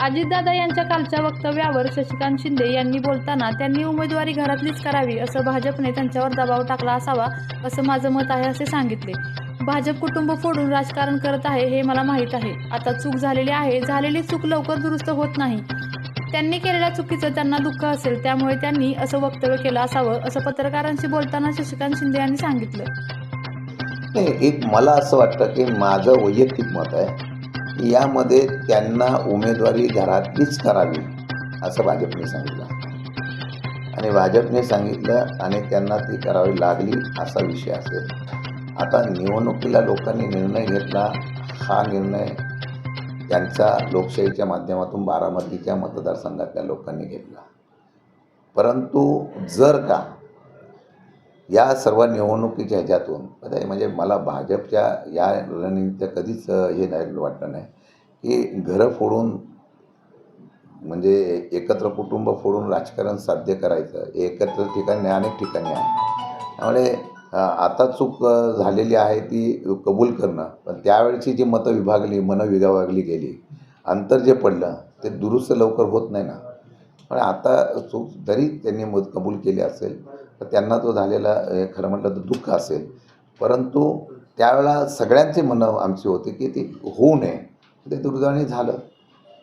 अजितदादा यांच्या कालच्या वक्तव्यावर शशिकांत शिंदे यांनी बोलताना त्यांनी उमेदवारी घरातलीच करावी असं भाजपने त्यांच्यावर दबाव टाकला असावा असं माझं मत आहे असे सांगितले. भाजप कुटुंब फोडून राजकारण करत आहे हे मला माहीत आहे. आता चूक झालेली आहे. झालेली चूक लवकर दुरुस्त होत नाही. त्यांनी केलेल्या चुकीचं त्यांना दुःख असेल त्यामुळे त्यांनी असं वक्तव्य केलं असावं असं पत्रकारांशी बोलताना शशिकांत शिंदे यांनी सांगितलं. एक मला असं वाटतं की माझं वैयक्तिक मत आहे. यामध्ये त्यांना उमेदवारी घरातलीच करावी असं भाजपने सांगितलं. आणि भाजपने सांगितलं आणि त्यांना ती करावी लागली असा विषय असेल. आता निवडणुकीला लोकांनी निर्णय घेतला हा निर्णय त्यांचा लोकशाहीच्या माध्यमातून बारामतीच्या मतदारसंघातल्या लोकांनी घेतला. परंतु जर का या सर्व निवडणुकीच्या ह्याच्यातून पता म्हणजे मला भाजपच्या या रणनीतीचं कधीच हे नाही वाटलं नाही की घरं फोडून म्हणजे एकत्र कुटुंब फोडून राजकारण साध्य करायचं हे एकत्र ठिकाणी अनेक ठिकाणी आहे. त्यामुळे आता चूक झालेली आहे ती कबूल करणं पण त्यावेळची जी मतं विभागली मनं विभागली गेली अंतर जे पडलं ते दुरुस्त लवकर होत नाही ना. पण आता चूक जरी त्यांनी मत कबूल केली असेल तर त्यांना तो झालेला खरं म्हटलं तर दुःख असेल. परंतु त्यावेळेला सगळ्यांचे मनं आमची होते की ते होऊ नये. ते दुर्दैवाने झालं.